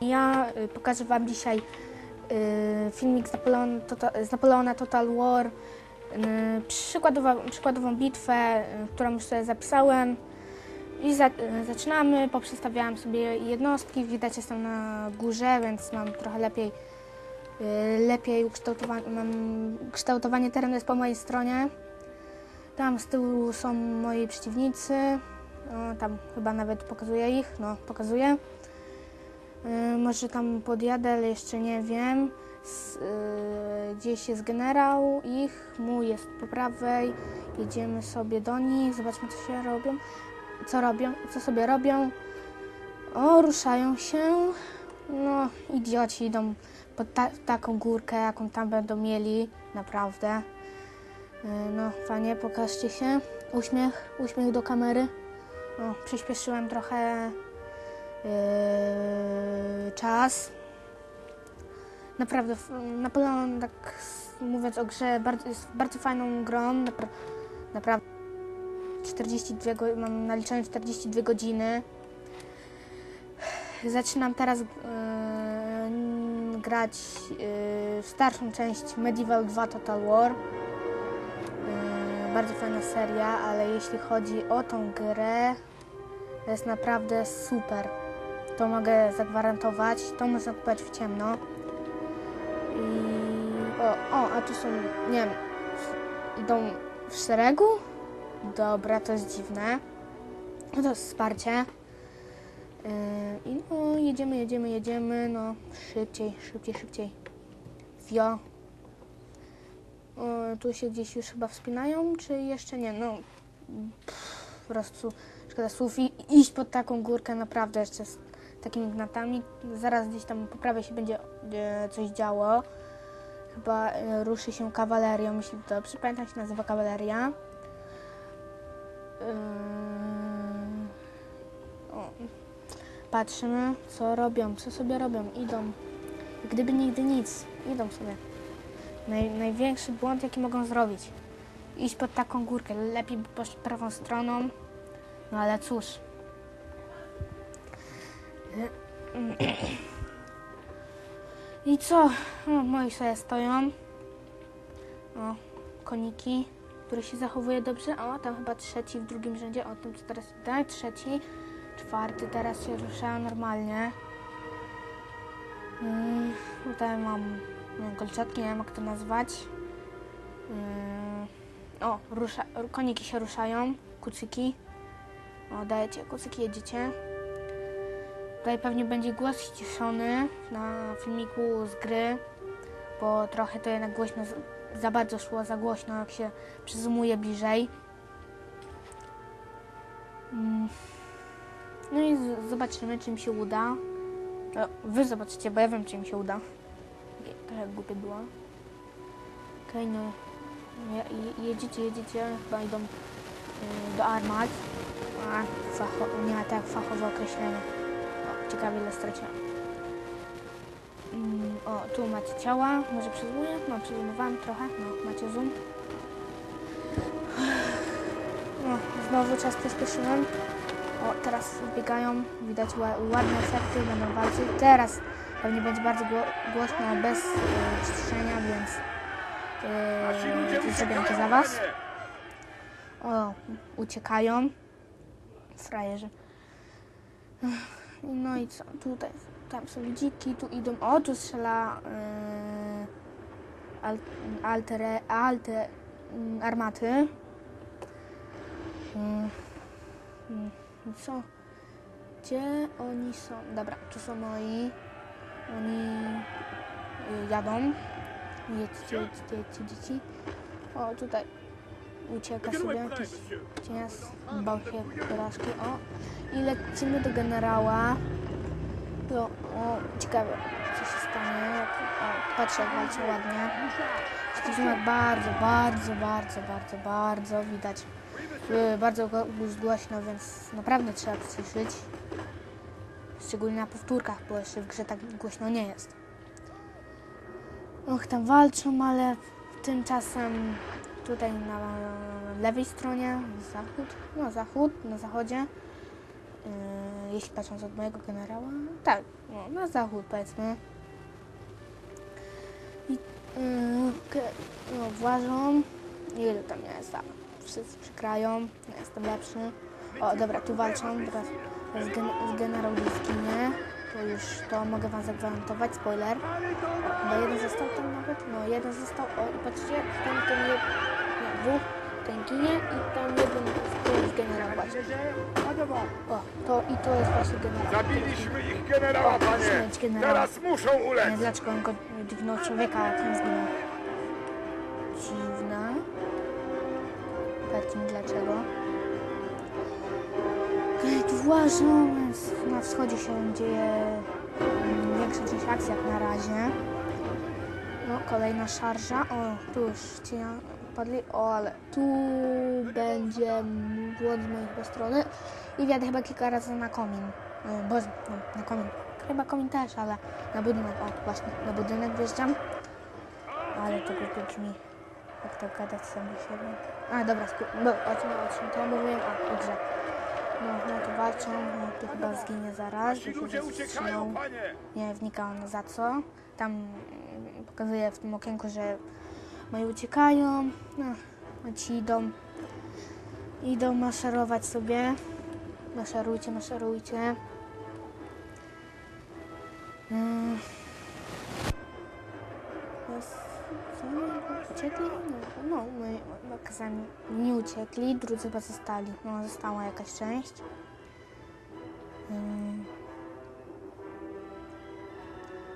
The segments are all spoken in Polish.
Ja y, pokażę Wam dzisiaj y, filmik z, Napoleon, tota, z Napoleona Total War. Y, przykładowa, przykładową bitwę, którą już sobie zapisałem. I za, zaczynamy. Poprzestawiałam sobie jednostki. Widać, jestem na górze, więc mam trochę lepiej, lepiej ukształtowanie, mam kształtowanie terenu jest po mojej stronie. Tam z tyłu są moi przeciwnicy. Tam chyba nawet pokazuję ich. No, pokazuję. Y, może tam podjadę, ale jeszcze nie wiem. S, y, gdzieś jest generał ich, mój jest po prawej. Jedziemy sobie do nich, zobaczmy co się robią. Co robią, co sobie robią. O, ruszają się. No, idioci idą pod ta, taką górkę, jaką tam będą mieli, naprawdę. Y, No, fajnie, pokażcie się. Uśmiech, uśmiech do kamery. O, przyspieszyłem trochę yy, czas. Naprawdę, Napoleon, tak mówiąc o grze, bardzo, jest bardzo fajną grą. Napra- naprawdę 42, go- mam naliczone 42 godziny. Zaczynam teraz yy, grać yy, starszą część Medieval 2 Total War. Yy, bardzo fajna seria, ale jeśli chodzi o tą grę, to jest naprawdę super. To mogę zagwarantować. To można kupować w ciemno. I... O, o, a tu są, nie wiem, idą w szeregu? Dobra, to jest dziwne. No to jest wsparcie. Yy, I no, jedziemy, jedziemy, jedziemy, no, szybciej, szybciej, szybciej. Wio. Tu się gdzieś już chyba wspinają, czy jeszcze nie? No, pff, po prostu szkoda słów i iść pod taką górkę naprawdę jeszcze z takimi gnatami. Zaraz gdzieś tam po prawej się będzie e, coś działo. Chyba e, ruszy się kawalerią, jeśli dobrze pamiętam się nazywa kawaleria. Yy, patrzymy, co robią, co sobie robią. Idą, gdyby nigdy nic. Idą sobie. Naj, największy błąd, jaki mogą zrobić. Iść pod taką górkę. Lepiej poszli prawą stroną. No ale cóż. I co? Moi sobie stoją. O, koniki, który się zachowuje dobrze. O, tam chyba trzeci w drugim rzędzie. O, tym co teraz tak, trzeci. Czwarty teraz się rusza normalnie. Mm, tutaj mam kolczatki, nie wiem jak to nazwać. Mm, o, rusza, koniki się ruszają, kucyki. O, dajecie kucyki, jedziecie. Tutaj pewnie będzie głos ściszony na filmiku z gry, bo trochę to jednak głośno, za bardzo szło za głośno, jak się przyzumuje bliżej. Mm. No i zobaczymy, czy mi się uda. No, wy zobaczycie, bo ja wiem, czy mi się uda. Trochę głupie było. Okej, no. Je, je- jedziecie, jedziecie, chyba idą y, do armat. A, nie ma tak fachowe określenie. O, ciekawie ile straciłam. Mm, o, tu macie ciała, może przyzumuję? No, przyzumowałam trochę, no, macie zoom. No, znowu czas przyspieszyłem. O, teraz biegają, widać ła- ładne efekty, będą walczyć. Teraz pewnie będzie bardzo gło- głośno, bez y, przyciszenia, więc yy, zrobię to za was. O, uciekają. Frajerzy. No i co? Tutaj, tam są dziki, tu idą. O, tu strzela yy, al, altere, alte mm, armaty. I co? Gdzie oni są? Dobra, tu są moi. Oni y, jadą. Jedźcie, jedźcie, jedźcie, dzieci. O, tutaj ucieka sobie jakiś cienias, bał się porażki. O, i lecimy do generała. To, o, ciekawe, co się stanie. Jak, o, patrzę, jak walczy ładnie. Stosunek bardzo, bardzo, bardzo, bardzo, bardzo widać. Y, Bardzo głośno, więc naprawdę trzeba przyciszyć. Szczególnie na powtórkach, bo jeszcze w grze tak głośno nie jest. Och, tam walczą, ale tymczasem tutaj na lewej stronie zachód, no zachód, na zachodzie. Yy, jeśli patrząc od mojego generała, tak, no, na zachód powiedzmy. I yy, no, włażą, ile tam jest, tak, wszyscy przekrają, ja jestem lepszy. O, dobra, tu walczą, teraz z, gen z generał Liskinie, to już to mogę wam zagwarantować, spoiler. O, chyba jeden został tam nawet, no jeden został, o i patrzcie, ten, ten, nie, dwóch, ten ginie i tam jeden to jest generał właśnie. O, to i to jest właśnie generał. Zabiliśmy ich generała, O, panie! generała. Teraz muszą Nie ulec! wiem dlaczego on go dźwignął człowieka, nie zginął. Dziwne. Powiedzmy dlaczego. Więc na wschodzie się dzieje mm, większa część akcji jak na razie. No, kolejna szarża. O, tu już cienia padli. O, ale tu będzie błąd z mojej strony. I wjadę chyba kilka razy na komin. E, Boże, no, na komin. Chyba komin też, ale na budynek. O, właśnie, na budynek wjeżdżam. Ale to głupio brzmi. Jak to gadać sam do siebie. A, dobra, bo o czym, o czym to mówiłem? A, o grze. No, no to walczą. No, tu chyba zginie zaraz. Bo ludzie uciekają! Nie wnikałam za co. Tam pokazuje w tym okienku, że moi uciekają. No, ci idą. Idą maszerować sobie. Maszerujcie, maszerujcie. Mm. Uciekli? No, no my okazami nie uciekli, drudzy pozostali. No, została jakaś część. Mm.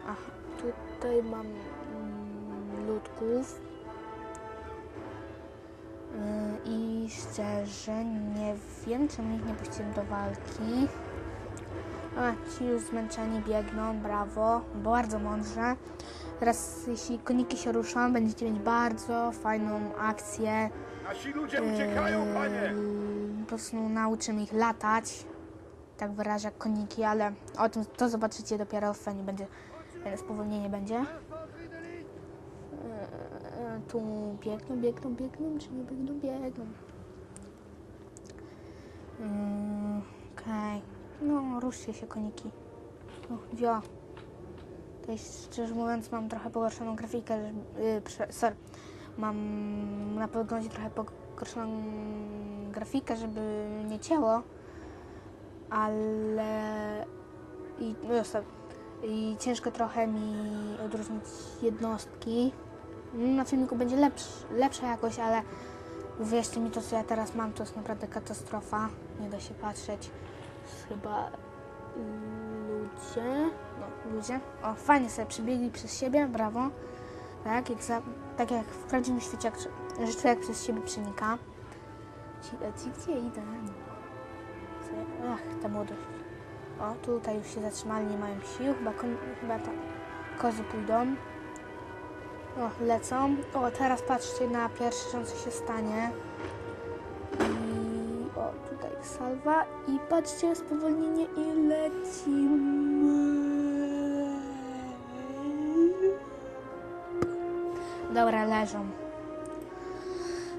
Aha, tutaj mam mm, ludków. I szczerze nie wiem, czemu ich nie puściłem do walki. A, ci już zmęczeni biegną, brawo, bardzo mądrze. Teraz jeśli koniki się ruszą, będziecie mieć bardzo fajną akcję. Nasi ludzie uciekają, panie! Yy, Po prostu nauczymy ich latać. Tak wyrażę jak koniki, ale o tym to zobaczycie dopiero w fenie będzie. e, Spowolnienie będzie. Tu biegną, biegną, biegną, czy nie biegną, biegną. Yy, Okej. No, ruszcie się koniki. O, wio. To jest, szczerze mówiąc, mam trochę pogorszoną grafikę. Yy, sorry. Mam na podglądzie trochę pogorszoną grafikę, żeby nie cięło. Ale... I, no. I ciężko trochę mi odróżnić jednostki. Na filmiku będzie lepsz, lepsza jakość, ale uwierzcie mi, to co ja teraz mam, to jest naprawdę katastrofa. Nie da się patrzeć. Chyba ludzie. No, ludzie. O, fajnie sobie przebiegli przez siebie, brawo. Tak, jak, za, tak jak w prawdziwym świecie, jak, że człowiek przez siebie przenika. Ci, ci gdzie idę? Ach, ta młodość. O, tutaj już się zatrzymali, nie mają sił. Chyba, chyba tam kozy pójdą. O, lecą. O, teraz patrzcie na pierwsze, co się stanie. I o, tutaj salwa. I patrzcie, spowolnienie i lecimy. Dobra, leżą.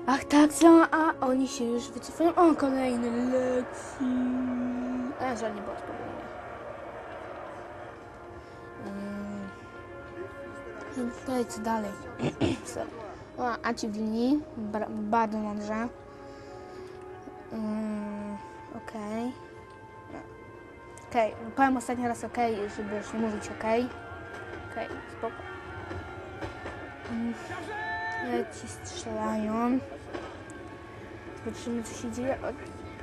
Ach tak, co? A oni się już wycofują. O, kolejny leci. A, że nie było spowolnienia. Mm. No i co dalej? O, a ci w. Bra- bardzo mądrze. Mm, Okej. No. Okej, powiem ostatni raz okej, żeby już nie mówić okej. Okej, spoko. Mm. Ci strzelają. Zobaczymy, co się dzieje.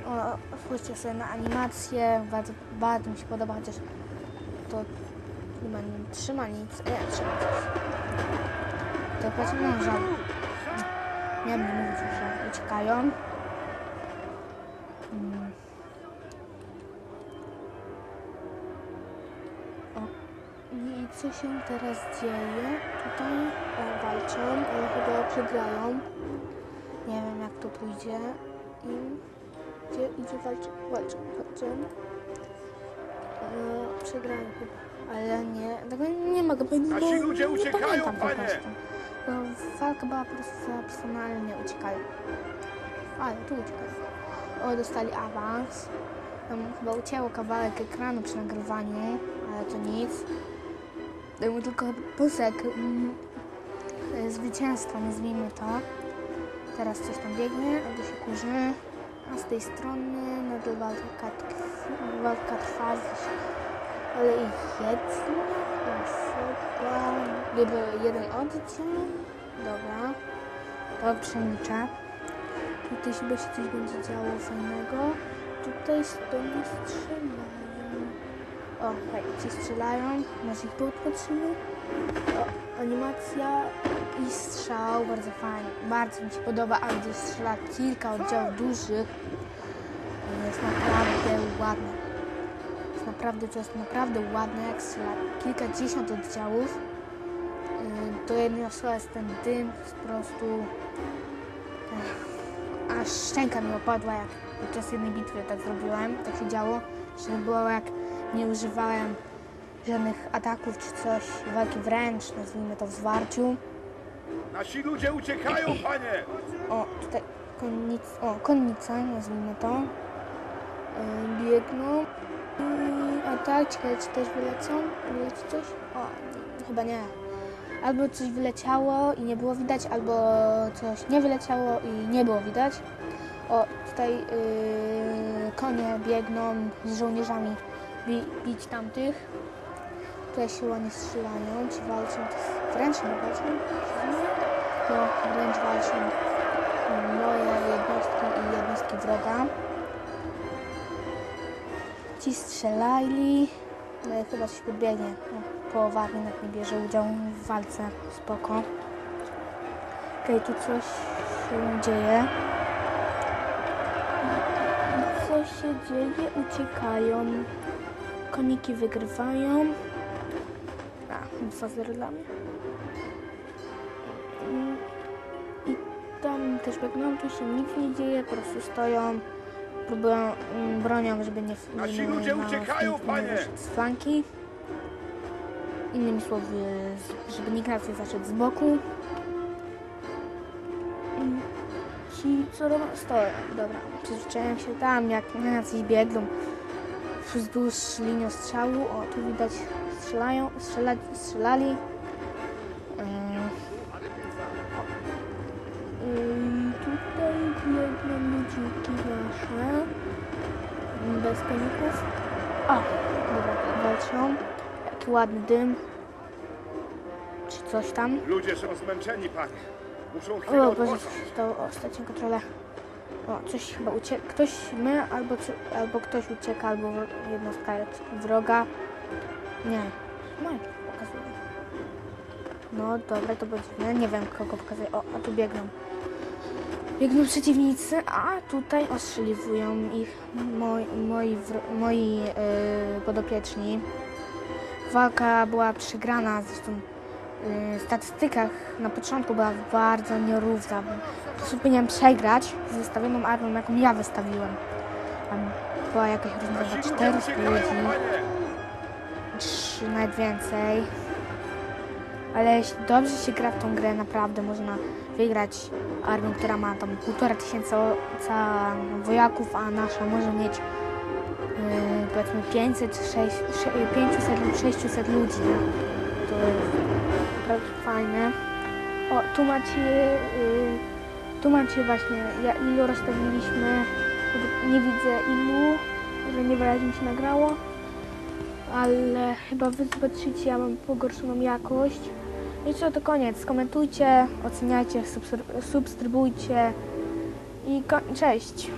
O, o, spójrzcie sobie na animację. Bardzo, bardzo mi się podoba, chociaż to chyba nie trzyma nic. Nie, trzyma coś. To patrz, no, żal. Nie wiem, mówić, że uciekają. Mm. O, i co się teraz dzieje? Tutaj o, walczą, ale chyba przegrają. Nie wiem jak to pójdzie. I gdzie idzie walczą? Walczą, walczą. E, przegrają chyba. Ale nie, tego nie mogę powiedzieć, Nasi ludzie nie uciekają, pamiętam po panie! prostu. No, walka była po prostu zapisana, ale nie uciekają. Ale tu uciekają. O, dostali awans. Tam chyba ucięło kawałek ekranu przy nagrywaniu, ale to nic. Był tylko pusek mm, e, zwycięstwa, nazwijmy to. Teraz coś tam biegnie, albo się kurzy. A z tej strony nadal walka, walka trwa. Ale ich jedna osoba, jeden, jeden oddział. Dobra, to przemilczę. Tutaj chyba się coś będzie działo fajnego. Tutaj stąd strzelają. O, hej, ci strzelają. Może ich? O, animacja i strzał, bardzo fajnie. Bardzo mi się podoba, a gdzie strzela kilka oddziałów dużych. Jest naprawdę ładne. Naprawdę, to jest naprawdę ładne, jak strzela kilkadziesiąt oddziałów. Yy, Do jednej osoby jest ten dym, po prostu... Ech, aż szczęka mi opadła, jak podczas jednej bitwy tak zrobiłem, tak się działo, że było jak nie używałem żadnych ataków czy coś, walki wręcz, nazwijmy to w zwarciu. Nasi ludzie uciekają, panie! O, tutaj konnic, o, konnica, nazwijmy to. Yy, biegną. A tak, ciekawe, czy też wylecą? Wyleci coś? O, nie, chyba nie. Albo coś wyleciało i nie było widać, albo coś nie wyleciało i nie było widać. O, tutaj yy, konie biegną z żołnierzami bi, bić tamtych. Tutaj się ładnie strzelają, ci walczą, wręcz nie walczą. No, wręcz walczą moje jednostki i jednostki wroga. Ci strzelali. No, chyba coś podbiegnie. No, połowa jednak nie bierze udziału w walce. Spoko. Okej, tu coś się dzieje. Co się dzieje? Uciekają. Koniki wygrywają. A, 2-0 dla mnie. Mm, I tam też biegną, tu się nic nie dzieje, po prostu stoją, próbują, mm, bronią, żeby nie Nasi nie- ludzie uciekają, nie panie! z flanki. Innymi słowy, żeby nikt nas nie zaszedł z boku. Ci co robią? Stoją, dobra. Przyzwyczaiłem się tam, jak na jacyś biegną wzdłuż linią strzału. O, tu widać strzelają, strzela, strzelali. Ładny dym. Czy coś tam. Ludzie są zmęczeni, panie. Muszą chwilę O Boże, odpocząć. to ostatnią kontrolę. O, coś chyba ucieka. Ktoś my, albo, albo ktoś ucieka, albo wro- jednostka jest wroga. Nie. No, pokazuje. No dobra, to będzie. Nie, nie wiem kogo pokazuje. O, a tu biegną. Biegną przeciwnicy, a tutaj ostrzeliwują ich moi, moi, wro- moi yy, podopieczni. Walka była przegrana, zresztą w statystykach na początku była bardzo nierówna. Po prostu powinienem przegrać z wystawioną armią, jaką ja wystawiłem. Tam była jakaś różnica Nasi ludzie 400 uciekają, ludzi, nawet więcej. Ale jeśli dobrze się gra w tą grę, naprawdę można wygrać armią, która ma tam półtora tysiąca ca- wojaków, a nasza może mieć yy, powiedzmy 500, 6, 500 lub 600 ludzi. Nie? To jest naprawdę fajne. O, tu macie, yy, tu macie właśnie, ja, ilu rozstawiliśmy, nie widzę ilu, że niewyraźnie mi się nagrało, ale chyba wy zobaczycie, ja mam pogorszoną jakość. No I co, to koniec. Komentujcie, oceniajcie, subskry- subskrybujcie i cześć.